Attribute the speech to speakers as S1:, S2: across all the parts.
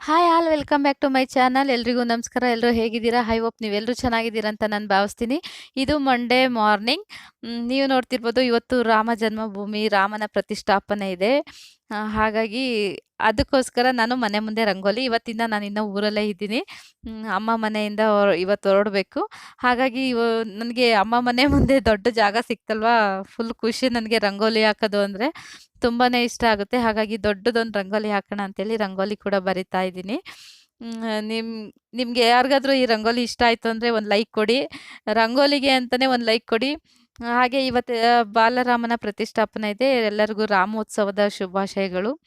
S1: Hi all, welcome back to my channel. ಎಲ್ರಿಗೂ ನಮಸ್ಕಾರ. ಎಲ್ಲರೂ ಹೇಗಿದ್ದೀರಾ? ಹೈ ಹೋಪ್ ನೀವೆಲ್ಲರೂ ಚೆನ್ನಾಗಿದ್ದೀರಾ ಅಂತ ನಾನು ಭಾವಿಸ್ತೀನಿ. ಇದು ಮಂಡೇ ಮಾರ್ನಿಂಗ್ ನೀವು ನೋಡ್ತಿರ್ಬೋದು ಇವತ್ತು ರಾಮ ಜನ್ಮಭೂಮಿ, ರಾಮನ ಪ್ರತಿಷ್ಠಾಪನೆ ಇದೆ. ಹಾಗಾಗಿ ಅದಕ್ಕೋಸ್ಕರ ನಾನು ಮನೆ ಮುಂದೆ ರಂಗೋಲಿ. ಇವತ್ತಿಂದ ನಾನು ಇನ್ನೂ ಊರಲ್ಲೇ ಇದ್ದೀನಿ. ಅಮ್ಮ ಮನೆಯಿಂದ ಇವತ್ತು ಹೊರಡಬೇಕು. ಹಾಗಾಗಿ ನನಗೆ ಅಮ್ಮ ಮನೆ ಮುಂದೆ ದೊಡ್ಡ ಜಾಗ ಸಿಕ್ತಲ್ವಾ? ಫುಲ್ ಖುಷಿ ನನಗೆ ರಂಗೋಲಿ ಹಾಕೋದು ಅಂದರೆ ತುಂಬಾ ಇಷ್ಟ ಆಗುತ್ತೆ. ಹಾಗಾಗಿ ದೊಡ್ಡದೊಂದು ರಂಗೋಲಿ ಹಾಕೋಣ ಅಂತೇಳಿ ರಂಗೋಲಿ ಕೂಡ ಬರಿತಾ ಇದ್ದೀನಿ. ನಿಮ್, ನಿಮಗೆ ಯಾರಿಗಾದ್ರೂ ಈ ರಂಗೋಲಿ ಇಷ್ಟ ಆಯ್ತು ಅಂದರೆ ಒಂದು ಲೈಕ್ ಕೊಡಿ. ರಂಗೋಲಿಗೆ ಅಂತಲೇ ಒಂದು ಲೈಕ್ ಕೊಡಿ. ಹಾಗೆ ಇವತ್ತು ಬಾಲರಾಮನ ಪ್ರತಿಷ್ಠಾಪನೆ ಇದೆ. ಎಲ್ಲರಿಗೂ ರಾಮೋತ್ಸವದ ಶುಭಾಶಯಗಳು.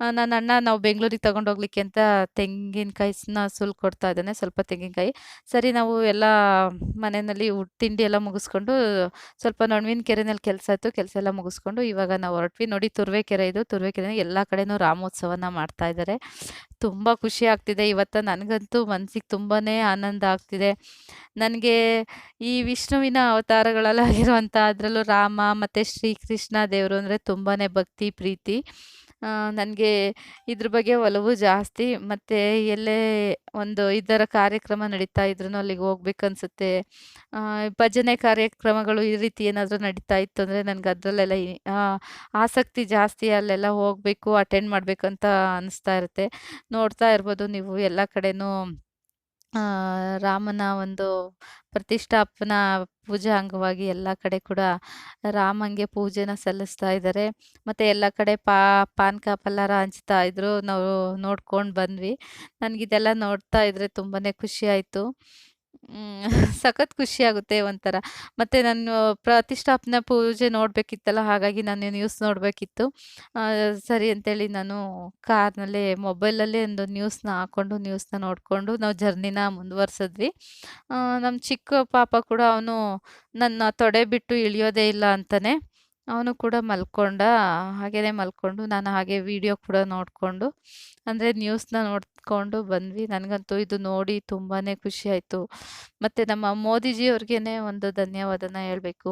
S1: ನನ್ನ ಅಣ್ಣ ನಾವು ಬೆಂಗಳೂರಿಗೆ ತಗೊಂಡೋಗ್ಲಿಕ್ಕೆ ಅಂತ ತೆಂಗಿನಕಾಯಿನ ಕೊಡ್ತಾ ಇದ್ದಾನೆ, ಸ್ವಲ್ಪ ತೆಂಗಿನಕಾಯಿ. ಸರಿ, ನಾವು ಎಲ್ಲ ಮನೆಯಲ್ಲಿ ತಿಂಡಿ ಎಲ್ಲ ಮುಗಿಸ್ಕೊಂಡು, ಸ್ವಲ್ಪ ನೊಣವಿನ ಕೆರೆನಲ್ಲಿ ಕೆಲಸ ಇತ್ತು ಕೆಲಸ ಎಲ್ಲ ಮುಗಿಸ್ಕೊಂಡು ಇವಾಗ ನಾವು ಹೊರಟ್ವಿ. ನೋಡಿ ತುರ್ವೆ ಕೆರೆ ಇದು ತುರ್ವೆ ಕೆರೆ ಎಲ್ಲ ಕಡೆನೂ ರಾಮೋತ್ಸವನ ಮಾಡ್ತಾ ಇದ್ದಾರೆ. ತುಂಬ ಖುಷಿ ಆಗ್ತಿದೆ. ಇವತ್ತು ನನಗಂತೂ ಮನಸ್ಸಿಗೆ ತುಂಬಾ ಆನಂದ ಆಗ್ತಿದೆ. ನನಗೆ ಈ ವಿಷ್ಣುವಿನ ಅವತಾರಗಳಲ್ಲಾಗಿರುವಂಥ ಅದರಲ್ಲೂ ರಾಮ ಮತ್ತು ಶ್ರೀಕೃಷ್ಣ ದೇವರು ಅಂದರೆ ತುಂಬಾ ಭಕ್ತಿ, ಪ್ರೀತಿ. ನನಗೆ ಇದ್ರ ಬಗ್ಗೆ ಒಲವು ಜಾಸ್ತಿ. ಮತ್ತು ಎಲ್ಲೇ ಒಂದು ಇದರ ಕಾರ್ಯಕ್ರಮ ನಡೀತಾ ಇದ್ರೂ ಅಲ್ಲಿಗೆ ಹೋಗ್ಬೇಕನ್ಸುತ್ತೆ ಭಜನೆ ಕಾರ್ಯಕ್ರಮಗಳು ಈ ರೀತಿ ಏನಾದರೂ ನಡೀತಾ ಇತ್ತು ಅಂದರೆ ನನಗೆ ಅದರಲ್ಲೆಲ್ಲ ಆಸಕ್ತಿ ಜಾಸ್ತಿ ಅಲ್ಲೆಲ್ಲ ಹೋಗಬೇಕು ಅಟೆಂಡ್ ಮಾಡಬೇಕು ಅಂತ ಅನಿಸ್ತಾ ಇರುತ್ತೆ. ನೋಡ್ತಾ ಇರ್ಬೋದು ನೀವು ಎಲ್ಲ ಕಡೆನೂ. ರಾಮನ ಒಂದು ಪ್ರತಿಷ್ಠಾಪನಾ ಪೂಜಾ ಅಂಗವಾಗಿ ಎಲ್ಲ ಕಡೆ ಕೂಡ ರಾಮಂಗೆ ಪೂಜೆನ ಸಲ್ಲಿಸ್ತಾ ಇದ್ದಾರೆ ಮತ್ತು ಎಲ್ಲ ಕಡೆ ಪಾ ಪಾನಕ ಪಲ್ಲಾರ ಹಂಚ್ತಾ ಇದ್ರು. ನಾವು ನೋಡ್ಕೊಂಡು ಬಂದ್ವಿ. ನನಗಿದೆಲ್ಲ ನೋಡ್ತಾ ಇದ್ರೆ ತುಂಬಾ ಖುಷಿ ಆಯಿತು. ಸಖತ್ ಖುಷಿ ಆಗುತ್ತೆ ಒಂಥರ. ಮತ್ತು ನಾನು ಪ್ರತಿಷ್ಠಾಪನಾ ಪೂಜೆ ನೋಡಬೇಕಿತ್ತಲ್ಲ, ಹಾಗಾಗಿ ನಾನು ನ್ಯೂಸ್ ನೋಡಬೇಕಿತ್ತು. ಸರಿ ಅಂತೇಳಿ ನಾನು ಕಾರ್ನಲ್ಲೇ ಮೊಬೈಲಲ್ಲೇ ಒಂದು ನ್ಯೂಸ್ನ ಹಾಕ್ಕೊಂಡು ನ್ಯೂಸ್ನ ನೋಡಿಕೊಂಡು ನಾವು ಜರ್ನಿನ ಮುಂದುವರ್ಸಿದ್ವಿ. ನಮ್ಮ ಚಿಕ್ಕ ಪಾಪ ಕೂಡ ಅವನು ನನ್ನ ತೊಡೆ ಬಿಟ್ಟು ಇಳಿಯೋದೇ ಇಲ್ಲ ಅಂತಾನೆ, ಅವನು ಕೂಡ ಮಲ್ಕೊಂಡ, ಹಾಗೇನೇ ಮಲ್ಕೊಂಡು ನಾನು ಹಾಗೆ ವಿಡಿಯೋ ಕೂಡ ನೋಡಿಕೊಂಡು, ಅಂದರೆ ನ್ಯೂಸ್ನ ನೋಡಿಕೊಂಡು ಬಂದ್ವಿ. ನನಗಂತೂ ಇದು ನೋಡಿ ತುಂಬಾ ಖುಷಿ ಆಯಿತು. ಮತ್ತು ನಮ್ಮ ಮೋದಿಜಿಯವ್ರಿಗೇ ಒಂದು ಧನ್ಯವಾದನ ಹೇಳಬೇಕು.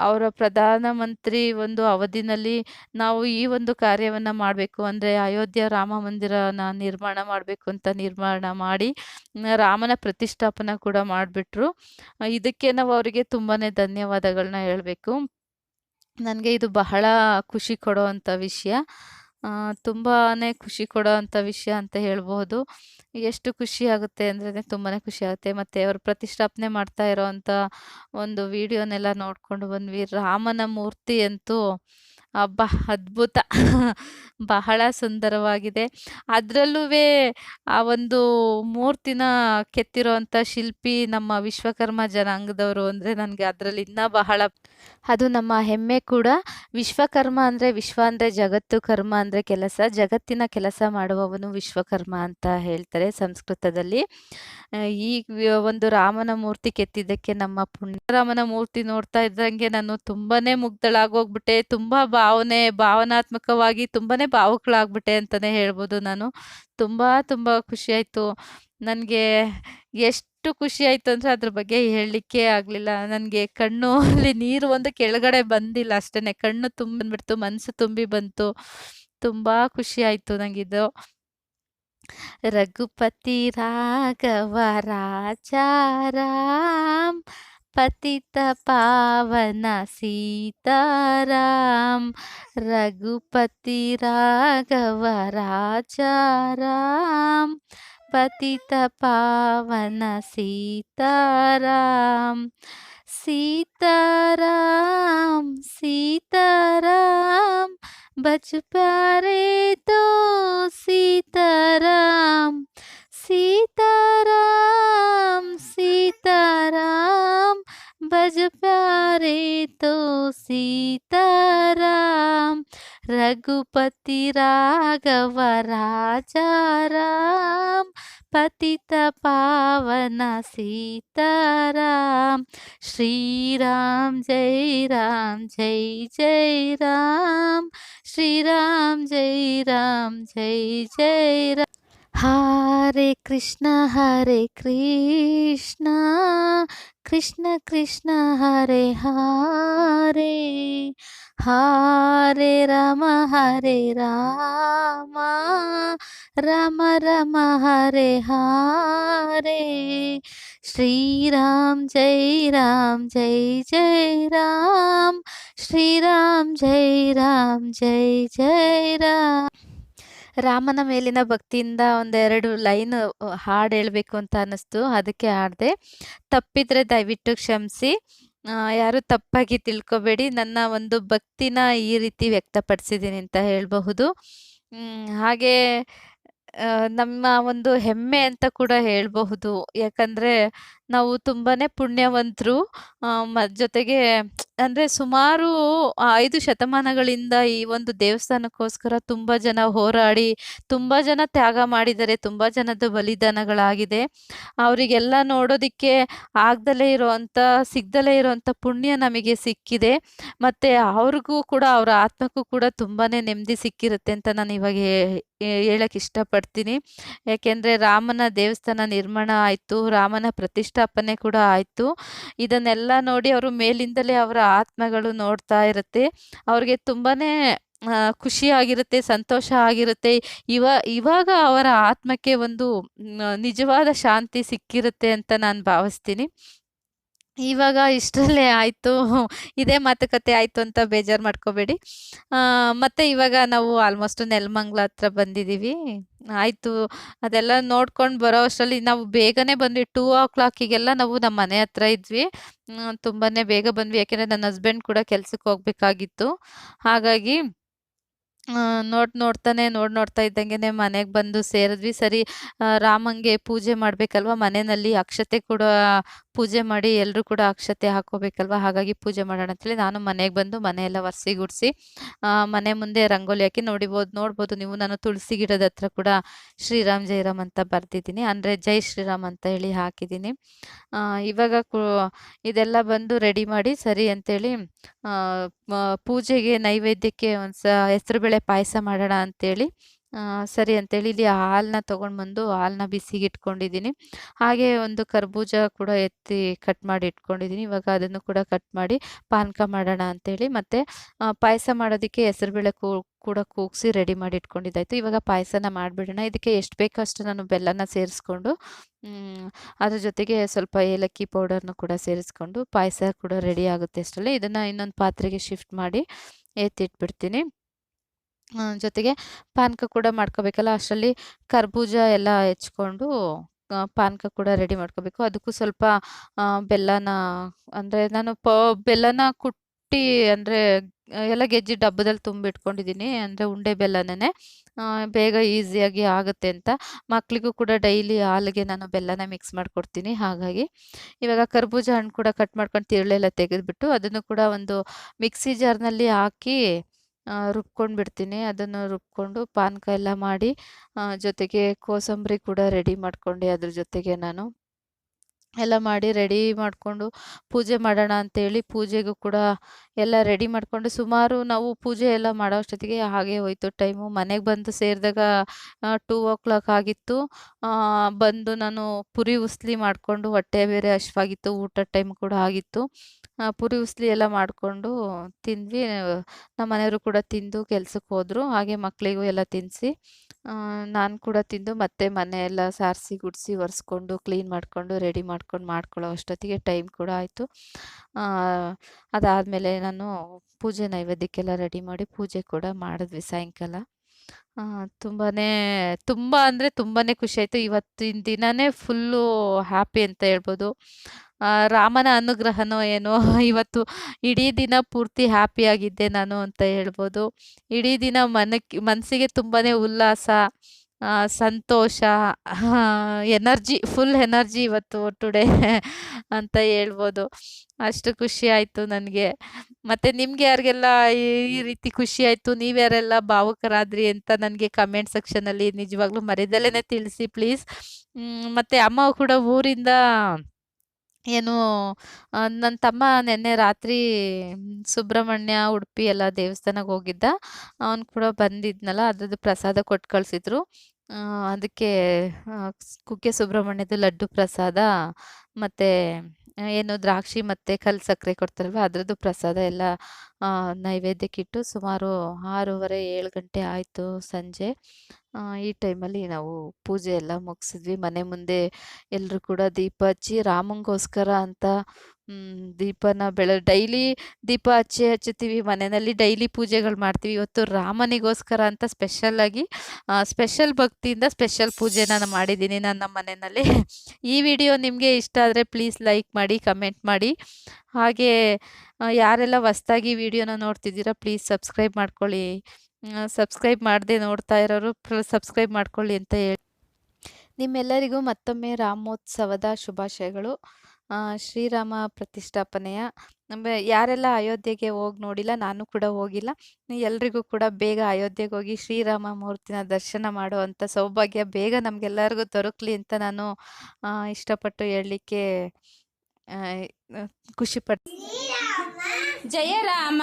S1: ಅವರ ಪ್ರಧಾನಮಂತ್ರಿ ಒಂದು ಅವಧಿನಲ್ಲಿ ನಾವು ಈ ಒಂದು ಕಾರ್ಯವನ್ನು ಮಾಡಬೇಕು. ಅಂದರೆ ಅಯೋಧ್ಯೆ ರಾಮ ಮಂದಿರನ ನಿರ್ಮಾಣ ಮಾಡಬೇಕು ಅಂತ ನಿರ್ಮಾಣ ಮಾಡಿ, ರಾಮನ ಪ್ರತಿಷ್ಠಾಪನ ಕೂಡ ಮಾಡಿಬಿಟ್ರು. ಇದಕ್ಕೆ ನಾವು ಅವರಿಗೆ ತುಂಬಾ ಧನ್ಯವಾದಗಳನ್ನ ಹೇಳಬೇಕು. ನನಗೆ ಇದು ಬಹಳ ಖುಷಿ ಕೊಡುವಂಥ ವಿಷಯ. ತುಂಬಾ ಖುಷಿ ಕೊಡೋವಂಥ ವಿಷಯ ಅಂತ ಹೇಳ್ಬೋದು ಎಷ್ಟು ಖುಷಿ ಆಗುತ್ತೆ ಅಂದ್ರೆ ತುಂಬಾ ಖುಷಿ ಆಗುತ್ತೆ. ಮತ್ತು ಅವರು ಪ್ರತಿಷ್ಠಾಪನೆ ಮಾಡ್ತಾ ಇರೋವಂಥ ಒಂದು ವಿಡಿಯೋನೆಲ್ಲ ನೋಡ್ಕೊಂಡು ಬಂದ್ವಿ. ರಾಮನ ಮೂರ್ತಿ ಅಂತೂ ಅಬ್ಬಾ, ಅದ್ಭುತ. ಬಹಳ ಸುಂದರವಾಗಿದೆ. ಅದರಲ್ಲೂ ಆ ಒಂದು ಮೂರ್ತಿನ ಕೆತ್ತಿರೋವಂಥ ಶಿಲ್ಪಿ ನಮ್ಮ ವಿಶ್ವಕರ್ಮ ಜನಾಂಗದವರು ಅಂದರೆ ನನಗೆ ಅದರಲ್ಲಿ ಇನ್ನೂ ಬಹಳ ಅದು ನಮ್ಮ ಹೆಮ್ಮೆ ಕೂಡ. ವಿಶ್ವಕರ್ಮ ಅಂದರೆ ವಿಶ್ವ ಅಂದರೆ ಜಗತ್ತು, ಕರ್ಮ ಅಂದರೆ ಕೆಲಸ, ಜಗತ್ತಿನ ಕೆಲಸ ಮಾಡುವವನು ವಿಶ್ವಕರ್ಮ ಅಂತ ಹೇಳ್ತಾರೆ ಸಂಸ್ಕೃತದಲ್ಲಿ. ಈ ಒಂದು ರಾಮನ ಮೂರ್ತಿ ಕೆತ್ತಿದ್ದಕ್ಕೆ ನಮ್ಮ ಪುಣ್ಯ ರಾಮನ ಮೂರ್ತಿ ನೋಡ್ತಾ ಇದ್ದಂಗೆ ನಾನು ತುಂಬಾನೇ ಮುಗ್ಧಳಾಗೋಗ್ಬಿಟ್ಟೆ, ತುಂಬ ಭಾವನೆ ಭಾವನಾತ್ಮಕವಾಗಿ ತುಂಬಾನೇ ಭಾವುಕಳಾಗ್ಬಿಟ್ಟೆ ಅಂತಲೇ ಹೇಳ್ಬೋದು ನಾನು. ತುಂಬ ತುಂಬ ಖುಷಿ ಆಯಿತು. ನನಗೆ ಎಷ್ಟು ಖುಷಿ ಆಯಿತು ಅಂದರೆ ಅದ್ರ ಬಗ್ಗೆ ಹೇಳಲಿಕ್ಕೆ ಆಗಲಿಲ್ಲ. ನನಗೆ ಕಣ್ಣು ಅಲ್ಲಿ ನೀರು ಒಂದು ಕೆಳಗಡೆ ಬಂದಿಲ್ಲ ಅಷ್ಟೇ ಕಣ್ಣು ತುಂಬಿಬಿಡ್ತು ಮನಸ್ಸು ತುಂಬಿ ಬಂತು. ತುಂಬ ಖುಷಿ ಆಯಿತು ನನಗಿದು ರಘುಪತಿ ರಾಘವ ರಾಜಾರಾಮ್, ಪತಿತ ಪಾವನ ಸೀತಾರಾಮ್, ರಘುಪತಿ ರಾಘವ ರಾಜಾರಾಮ್ पतित पावन सीताराम सीताराम सीताराम बच प्यारे रघुपति राघव राजा राम, पतित पावन सीताराम। श्री राम जय राम, जय जय राम। श्री राम जय राम, जय जय राम हरे कृष्ण हरे कृष्ण। कृष्ण कृष्ण, हरे हरे। ಹರೇ ರಾಮ ಹರೇ ರಾಮ ರಾಮ ರಾಮ ಹರೇ ಹರೇ ಶ್ರೀರಾಮ್ ಜೈ ರಾಮ್ ಜೈ ಜೈ ರಾಮ್ ಶ್ರೀರಾಮ್ ಜೈ ರಾಮ್ ಜೈ ಜೈ ರಾಮ್ ರಾಮನ ಮೇಲಿನ ಭಕ್ತಿಯಿಂದ ಒಂದೆರಡು ಲೈನ್ ಹಾಡು ಹೇಳಬೇಕು ಅಂತ ಅನ್ನಿಸ್ತು. ಅದಕ್ಕೆ ಹಾಡಿದೆ ತಪ್ಪಿದ್ರೆ ದಯವಿಟ್ಟು ಕ್ಷಮಿಸಿ. ಆ, ಯಾರು ತಪ್ಪಾಗಿ ತಿಳ್ಕೊಬೇಡಿ. ನನ್ನ ಒಂದು ಭಕ್ತಿನ ಈ ರೀತಿ ವ್ಯಕ್ತಪಡಿಸಿದ್ದೀನಿ ಅಂತ ಹೇಳಬಹುದು. ಹಾಗೆ ನಮ್ಮ ಒಂದು ಹೆಮ್ಮೆ ಅಂತ ಕೂಡ ಹೇಳಬಹುದು. ಯಾಕಂದರೆ ನಾವು ತುಂಬಾ ಪುಣ್ಯವಂತರು. ಮ, ಜೊತೆಗೆ ಅಂದ್ರೆ ಸುಮಾರು ಐದು ಶತಮಾನಗಳಿಂದ ಈ ಒಂದು ದೇವಸ್ಥಾನಕ್ಕೋಸ್ಕರ ತುಂಬಾ ಜನ ಹೋರಾಡಿ, ತುಂಬಾ ಜನ ತ್ಯಾಗ ಮಾಡಿದ್ದಾರೆ ತುಂಬಾ ಜನದ ಬಲಿದಾನಗಳಾಗಿದೆ. ಅವರಿಗೆಲ್ಲ ನೋಡೋದಿಕ್ಕೆ ಆಗ್ದಲೇ ಇರುವಂತ ಸಿಗ್ದಲೇ ಇರುವಂತ ಪುಣ್ಯ ನಮಗೆ ಸಿಕ್ಕಿದೆ. ಮತ್ತೆ ಅವ್ರಿಗೂ ಕೂಡ, ಅವರ ಆತ್ಮಕ್ಕೂ ಕೂಡ ತುಂಬಾನೇ ನೆಮ್ಮದಿ ಸಿಕ್ಕಿರುತ್ತೆ ಅಂತ ನಾನು ಇವಾಗ ಹೇ- ಹೇ- ಹೇಳಕ್ ಇಷ್ಟಪಡ್ತೀನಿ. ಯಾಕೆಂದ್ರೆ ರಾಮನ ದೇವಸ್ಥಾನ ನಿರ್ಮಾಣ ಆಯ್ತು, ರಾಮನ ಪ್ರತಿಷ್ಠಾಪನೆ ಕೂಡ ಆಯ್ತು. ಇದನ್ನೆಲ್ಲ ನೋಡಿ ಅವರು ಮೇಲಿಂದಲೇ ಅವರ ಆತ್ಮಗಳು ನೋಡ್ತಾ ಇರುತ್ತೆ. ಅವ್ರಿಗೆ ಖುಷಿಯಾಗಿರುತ್ತೆ ಖುಷಿ ಆಗಿರುತ್ತೆ, ಸಂತೋಷ ಆಗಿರುತ್ತೆ. ಇವ, ಇವಾಗ ಅವರ ಆತ್ಮಕ್ಕೆ ಒಂದು ನಿಜವಾದ ಶಾಂತಿ ಸಿಕ್ಕಿರುತ್ತೆ ಅಂತ ನಾನು ಭಾವಿಸ್ತೀನಿ. ಇವಾಗ ಇಷ್ಟರಲ್ಲೇ ಆಯಿತು. ಇದೇ ಮಾತುಕತೆ ಆಯಿತು ಅಂತ ಬೇಜಾರು ಮಾಡ್ಕೋಬೇಡಿ. ಮತ್ತೆ ಇವಾಗ ನಾವು ಆಲ್ಮೋಸ್ಟ್ ನೆಲಮಂಗ್ಲ ಹತ್ರ ಬಂದಿದ್ದೀವಿ. ಆಯಿತು. ಅದೆಲ್ಲ ನೋಡ್ಕೊಂಡು ಬರೋ ಅಷ್ಟರಲ್ಲಿ ನಾವು ಬೇಗನೆ ಬಂದ್ವಿ. ಟೂ ಓ ಕ್ಲಾಕಿಗೆಲ್ಲ ನಾವು ನಮ್ಮ ಮನೆ ಹತ್ರ ಇದ್ವಿ. ತುಂಬಾ ಬೇಗ ಬಂದ್ವಿ. ಯಾಕೆಂದರೆ ನನ್ನ ಹಸ್ಬೆಂಡ್ ಕೂಡ ಕೆಲ್ಸಕ್ಕೆ ಹೋಗ್ಬೇಕಾಗಿತ್ತು. ಹಾಗಾಗಿ ನೋಡ್, ನೋಡ್ತಾನೆ, ನೋಡ್, ನೋಡ್ತಾ ಇದ್ದಂಗೆ ಮನೆಗೆ ಬಂದು ಸೇರಿದ್ವಿ. ಸರಿ ರಾಮಂಗೆ ಪೂಜೆ ಮಾಡ್ಬೇಕಲ್ವಾ? ಮನೆಯಲ್ಲಿ ಅಕ್ಷತೆ ಕೂಡ ಪೂಜೆ ಮಾಡಿ ಎಲ್ಲರೂ ಕೂಡ ಅಕ್ಷತೆ ಹಾಕೋಬೇಕಲ್ವಾ? ಹಾಗಾಗಿ ಪೂಜೆ ಮಾಡೋಣ ಅಂತೇಳಿ ನಾನು ಮನೆಗೆ ಬಂದು ಮನೆಯೆಲ್ಲ ಒರೆಸಿ ಗುಡಿಸಿ ಮನೆ ಮುಂದೆ ರಂಗೋಲಿ ಹಾಕಿ ನೋಡಿಬೋದು, ನೋಡ್ಬೋದು. ನೀವು ನಾನು ತುಳಸಿ ಗಿಡದ ಹತ್ರ ಕೂಡ ಶ್ರೀರಾಮ್ ಜೈರಾಮ್ ಅಂತ ಬರ್ದಿದ್ದೀನಿ. ಅಂದರೆ ಜೈ ಶ್ರೀರಾಮ್ ಅಂತ ಹೇಳಿ ಹಾಕಿದ್ದೀನಿ. ಇವಾಗ ಇದೆಲ್ಲ ಬಂದು ರೆಡಿ ಮಾಡಿ ಸರಿ ಅಂತೇಳಿ ಪೂಜೆಗೆ ನೈವೇದ್ಯಕ್ಕೆ ಒಂದು ಹೆಸರುಬೇಳೆ ಪಾಯಸ ಮಾಡೋಣ ಅಂತೇಳಿ ಸರಿ ಅಂತೇಳಿ ಇಲ್ಲಿ ಹಾಲನ್ನ ತೊಗೊಂಡು ಬಂದು ಹಾಲನ್ನ ಬಿಸಿಗೆ ಇಟ್ಕೊಂಡಿದ್ದೀನಿ ಹಾಗೆ ಒಂದು ಕರ್ಬೂಜ ಕೂಡ ಎತ್ತಿ ಕಟ್ ಮಾಡಿ ಇಟ್ಕೊಂಡಿದ್ದೀನಿ. ಇವಾಗ ಅದನ್ನು ಕೂಡ ಕಟ್ ಮಾಡಿ ಪಾನಕ ಮಾಡೋಣ ಅಂತೇಳಿ. ಮತ್ತು ಪಾಯಸ ಮಾಡೋದಕ್ಕೆ ಹೆಸರುಬೇಳೆ ಕೂ, ಕೂಡ ಕೂಗಿಸಿ ರೆಡಿ ಮಾಡಿ ಇಟ್ಕೊಂಡಿದ್ದಾಯ್ತು. ಇವಾಗ ಪಾಯಸನ ಮಾಡಿಬಿಡೋಣ. ಇದಕ್ಕೆ ಎಷ್ಟು ಬೇಕೋ ಅಷ್ಟು ನಾನು ಬೆಲ್ಲನ ಸೇರಿಸ್ಕೊಂಡು ಅದ್ರ ಜೊತೆಗೆ ಸ್ವಲ್ಪ ಏಲಕ್ಕಿ ಪೌಡರ್ನು ಕೂಡ ಸೇರಿಸ್ಕೊಂಡು ಪಾಯಸ ಕೂಡ ರೆಡಿ ಆಗುತ್ತೆ ಅಷ್ಟರಲ್ಲಿ. ಇದನ್ನು ಇನ್ನೊಂದು ಪಾತ್ರೆಗೆ ಶಿಫ್ಟ್ ಮಾಡಿ ಎತ್ತಿಟ್ಬಿಡ್ತೀನಿ. ಜೊತೆಗೆ ಪಾನಕ ಕೂಡ ಮಾಡ್ಕೋಬೇಕಲ್ಲ, ಅಷ್ಟರಲ್ಲಿ ಕರ್ಬೂಜ ಎಲ್ಲ ಹೆಚ್ಕೊಂಡು ಪಾನಕ ಕೂಡ ರೆಡಿ ಮಾಡ್ಕೋಬೇಕು. ಅದಕ್ಕೂ ಸ್ವಲ್ಪ ಬೆಲ್ಲನ, ಅಂದರೆ ನಾನು ಪ, ಬೆಲ್ಲನ ಕುಟ್ಟಿ, ಅಂದರೆ, ಎಲ್ಲ ಗೆಜ್ಜಿ ಡಬ್ಬದಲ್ಲಿ ತುಂಬಿಟ್ಕೊಂಡಿದ್ದೀನಿ, ಅಂದರೆ ಉಂಡೆ ಬೆಲ್ಲನೇ ಬೇಗ ಈಸಿಯಾಗಿ ಆಗುತ್ತೆ ಅಂತ. ಮಕ್ಕಳಿಗೂ ಕೂಡ ಡೈಲಿ ಹಾಲಿಗೆ ನಾನು ಬೆಲ್ಲನ ಮಿಕ್ಸ್ ಮಾಡಿಕೊಡ್ತೀನಿ, ಹಾಗಾಗಿ. ಇವಾಗ ಕರ್ಬೂಜ ಹಣ್ಣು ಕೂಡ ಕಟ್ ಮಾಡ್ಕೊಂಡು ತಿರುಳೆಲ್ಲ ತೆಗೆದುಬಿಟ್ಟು, ಅದನ್ನು ಕೂಡ ಒಂದು ಮಿಕ್ಸಿ ಜಾರ್ನಲ್ಲಿ ಹಾಕಿ ರುಬ್ಕೊಂಡು ಬಿಡ್ತೀನಿ ಅದನ್ನು ರುಬ್ಕೊಂಡು ಪಾನಕ ಎಲ್ಲ ಮಾಡಿ ಜೊತೆಗೆ ಕೋಸಂಬರಿ ಕೂಡ ರೆಡಿ ಮಾಡ್ಕೊಂಡು ಅದ್ರ ಜೊತೆಗೆ ನಾನು. ಎಲ್ಲ ಮಾಡಿ ರೆಡಿ ಮಾಡಿಕೊಂಡು ಪೂಜೆ ಮಾಡೋಣ ಅಂತೇಳಿ ಪೂಜೆಗೂ ಕೂಡ ಎಲ್ಲ ರೆಡಿ ಮಾಡಿಕೊಂಡು ಸುಮಾರು ನಾವು ಪೂಜೆ ಎಲ್ಲ ಮಾಡೋ ಅಷ್ಟೊತ್ತಿಗೆ ಹಾಗೆ ಹೋಯ್ತು. ಟೈಮು ಮನೆಗೆ ಬಂದು ಸೇರಿದಾಗ ಟೂ ಓ ಕ್ಲಾಕ್ ಆಗಿತ್ತು. ಬಂದು ನಾನು ಪುರಿ ಉಸ್ಲಿ ಮಾಡಿಕೊಂಡು ಹೊಟ್ಟೆ ಬೇರೆ ಹಶ್ವಾಗಿತ್ತು ಊಟದ ಟೈಮ್ ಕೂಡ ಆಗಿತ್ತು. ಪುರಿ ಉಸ್ಲಿ ಎಲ್ಲ ಮಾಡಿಕೊಂಡು ತಿಂದ್ವಿ. ನಮ್ಮ ಮನೆಯವರು ಕೂಡ ತಿಂದು ಕೆಲ್ಸಕ್ಕೆ ಹೋದರು. ಹಾಗೆ ಮಕ್ಕಳಿಗೂ ಎಲ್ಲ ತಿನ್ನಿಸಿ ನಾನು ಕೂಡ ತಿಂದು ಮತ್ತೆ ಮನೆ ಎಲ್ಲ ಸಾರಿಸಿ ಗುಡಿಸಿ ಒರೆಸ್ಕೊಂಡು, ಕ್ಲೀನ್ ಮಾಡಿಕೊಂಡು ರೆಡಿ ಮಾಡ್ಕೊಂಡು ಮಾಡ್ಕೊಳ್ಳೋ ಅಷ್ಟೊತ್ತಿಗೆ ಟೈಮ್ ಕೂಡ ಆಯಿತು. ಅದಾದಮೇಲೆ ನಾನು ಪೂಜೆ ನೈವೇದ್ಯಕ್ಕೆಲ್ಲ ರೆಡಿ ಮಾಡಿ ಪೂಜೆ ಕೂಡ ಮಾಡಿದ್ವಿ ಸಾಯಂಕಾಲ. ತುಂಬಾ ತುಂಬ ಅಂದರೆ ತುಂಬಾನೇ ಖುಷಿ ಆಯಿತು. ಇವತ್ತಿನ ದಿನನೇ ಫುಲ್ಲು ಹ್ಯಾಪಿ ಅಂತ ಹೇಳ್ಬೋದು. ರಾಮನ ಅನುಗ್ರಹನೋ ಏನೋ ಇವತ್ತು ಇಡೀ ದಿನ ಪೂರ್ತಿ ಹ್ಯಾಪಿಯಾಗಿದ್ದೆ ನಾನು ಅಂತ ಹೇಳ್ಬೋದು. ಇಡೀ ದಿನ ಮನಕ್ಕೆ ಮನಸ್ಸಿಗೆ ತುಂಬಾ ಉಲ್ಲಾಸ. ಸಂತೋಷ ಎನರ್ಜಿ, ಫುಲ್ ಎನರ್ಜಿ ಇವತ್ತು ಟುಡೇ ಅಂತ ಹೇಳ್ಬೋದು. ಅಷ್ಟು ಖುಷಿ ಆಯಿತು ನನಗೆ. ಮತ್ತು ನಿಮ್ಗೆ ಯಾರಿಗೆಲ್ಲ ಈ ರೀತಿ ಖುಷಿ ಆಯಿತು ನೀವ್ಯಾರೆಲ್ಲ ಭಾವುಕರಾದ್ರಿ ಅಂತ ನನಗೆ ಕಮೆಂಟ್ ಸೆಕ್ಷನಲ್ಲಿ ನಿಜವಾಗ್ಲೂ ಮರೆದಲ್ಲೇ ತಿಳಿಸಿ ಪ್ಲೀಸ್ ಮತ್ತು ಅಮ್ಮ ಕೂಡ ಊರಿಂದ ಏನು ನನ್ನ ತಮ್ಮ ನಿನ್ನೆ ರಾತ್ರಿ, ಸುಬ್ರಹ್ಮಣ್ಯ, ಉಡುಪಿ ಎಲ್ಲ ದೇವಸ್ಥಾನಕ್ಕೆ ಹೋಗಿದ್ದ. ಅವನು ಕೂಡ ಬಂದಿದ್ನಲ್ಲ, ಅದ್ರದ್ದು ಪ್ರಸಾದ ಕೊಟ್ಟು ಕಳಿಸಿದ್ರು. ಅದಕ್ಕೆ ಕುಕ್ಕೆ ಸುಬ್ರಹ್ಮಣ್ಯದ ಲಡ್ಡು ಪ್ರಸಾದ, ಮತ್ತು, ಏನು ದ್ರಾಕ್ಷಿ ಮತ್ತು ಕಲ್ಲು ಸಕ್ಕರೆ ಕೊಡ್ತಾರಲ್ವ, ಅದರದ್ದು ಪ್ರಸಾದ ಎಲ್ಲ ನೈವೇದ್ಯಕ್ಕಿಟ್ಟು ಸುಮಾರು ಆರೂವರೆ ಏಳು ಗಂಟೆ ಆಯಿತು ಸಂಜೆ. ಈ ಟೈಮಲ್ಲಿ ನಾವು ಪೂಜೆ ಎಲ್ಲ ಮುಗಿಸಿದ್ವಿ. ಮನೆ ಮುಂದೆ ಎಲ್ಲರೂ ಕೂಡ ದೀಪ ಹಚ್ಚಿ, ರಾಮಂಗೋಸ್ಕರ ಅಂತ ದೀಪನ ಬೆಳ, ಡೈಲಿ ದೀಪ ಹಚ್ಚಿ ಹಚ್ಚುತ್ತೀವಿ. ಮನೆಯಲ್ಲಿ ಡೈಲಿ ಪೂಜೆಗಳು ಮಾಡ್ತೀವಿ. ಇವತ್ತು ರಾಮನಿಗೋಸ್ಕರ ಅಂತ ಸ್ಪೆಷಲ್ಲಾಗಿ ಸ್ಪೆಷಲ್ ಭಕ್ತಿಯಿಂದ ಸ್ಪೆಷಲ್ ಪೂಜೆನ ಮಾಡಿದ್ದೀನಿ ನನ್ನ ಮನೆಯಲ್ಲಿ. ಈ ವಿಡಿಯೋ ನಿಮಗೆ ಇಷ್ಟ ಆದರೆ ಪ್ಲೀಸ್ ಲೈಕ್ ಮಾಡಿ, ಕಮೆಂಟ್ ಮಾಡಿ. ಹಾಗೆ ಯಾರೆಲ್ಲ ಹೊಸ್ದಾಗಿ ವಿಡಿಯೋನ ನೋಡ್ತಿದ್ದೀರಾ ಪ್ಲೀಸ್ ಸಬ್ಸ್ಕ್ರೈಬ್ ಮಾಡ್ಕೊಳ್ಳಿ. ಸಬ್ಸ್ಕ್ರೈಬ್ ಮಾಡದೆ ನೋಡ್ತಾ ಇರೋರು ಸಬ್ಸ್ಕ್ರೈಬ್ ಮಾಡ್ಕೊಳ್ಳಿ ಅಂತ ಹೇಳಿ. ನಿಮ್ಮೆಲ್ಲರಿಗೂ ಮತ್ತೊಮ್ಮೆ ರಾಮೋತ್ಸವದ ಶುಭಾಶಯಗಳು. ಶ್ರೀರಾಮ ಪ್ರತಿಷ್ಠಾಪನೆಯ. ನಮ್ಮ ಯಾರೆಲ್ಲ ಅಯೋಧ್ಯೆಗೆ ಹೋಗಿ ನೋಡಿಲ್ಲ ನಾನು ಕೂಡ ಹೋಗಿಲ್ಲ. ಎಲ್ರಿಗೂ ಕೂಡ ಬೇಗ ಅಯೋಧ್ಯೆಗೆ ಹೋಗಿ ಶ್ರೀರಾಮ ಮೂರ್ತಿನ ದರ್ಶನ ಮಾಡುವಂಥ ಸೌಭಾಗ್ಯ ಬೇಗ ನಮಗೆಲ್ಲರಿಗೂ ದೊರಕಲಿ ಅಂತ ನಾನು ಇಷ್ಟಪಟ್ಟು ಹೇಳಲಿಕ್ಕೆ ಖುಷಿ ಪಡ್ತೀನಿ
S2: ಜಯ ರಾಮ.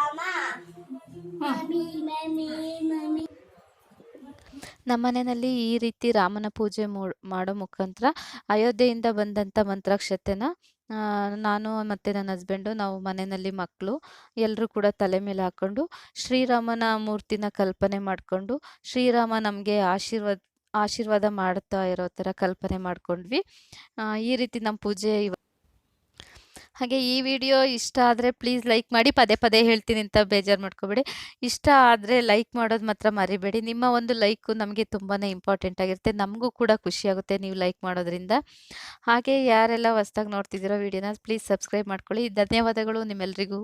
S1: ಮನೆಯಲ್ಲಿ ಈ ರೀತಿ ರಾಮನ ಪೂಜೆ ಮಾಡೋ ಮುಖಾಂತರ ಅಯೋಧ್ಯೆಯಿಂದ ಬಂದಂಥ ಮಂತ್ರಾಕ್ಷತೆನ ನಾನು ಮತ್ತು ನನ್ನ ಹಸ್ಬೆಂಡು ನಾವು ಮನೆಯಲ್ಲಿ ಮಕ್ಕಳು ಎಲ್ಲರೂ ಕೂಡ ತಲೆ ಮೇಲೆ ಹಾಕ್ಕೊಂಡು ಶ್ರೀರಾಮನ ಮೂರ್ತಿನ ಕಲ್ಪನೆ ಮಾಡಿಕೊಂಡು, ಶ್ರೀರಾಮ ನಮಗೆ ಆಶೀರ್ವಾದ ಆಶೀರ್ವಾದ ಮಾಡ್ತಾ ಇರೋ ಥರ ಕಲ್ಪನೆ ಮಾಡ್ಕೊಂಡ್ವಿ. ಈ ರೀತಿ ನಮ್ಮ ಪೂಜೆ ಹಾಗೆ ಈ ವಿಡಿಯೋ ಇಷ್ಟ ಆದರೆ ಪ್ಲೀಸ್ ಲೈಕ್ ಮಾಡಿ, ಪದೇ ಪದೇ ಹೇಳ್ತೀನಿ ಅಂತ ಬೇಜಾರು ಮಾಡ್ಕೋಬೇಡಿ. ಇಷ್ಟ ಆದರೆ ಲೈಕ್ ಮಾಡೋದು ಮಾತ್ರ ಮರಿಬೇಡಿ. ನಿಮ್ಮ ಒಂದು ಲೈಕು ನಮಗೆ ತುಂಬಾ ಇಂಪಾರ್ಟೆಂಟ್ ಆಗಿರುತ್ತೆ. ನಮಗೂ ಕೂಡ ಖುಷಿಯಾಗುತ್ತೆ ನೀವು ಲೈಕ್ ಮಾಡೋದ್ರಿಂದ. ಹಾಗೆ ಯಾರೆಲ್ಲ ಹೊಸ್ದಾಗಿ ನೋಡ್ತಿದ್ದೀರೋ ವಿಡಿಯೋನ ಪ್ಲೀಸ್ ಸಬ್ಸ್ಕ್ರೈಬ್ ಮಾಡ್ಕೊಳ್ಳಿ. ಧನ್ಯವಾದಗಳು ನಿಮ್ಮೆಲ್ರಿಗೂ.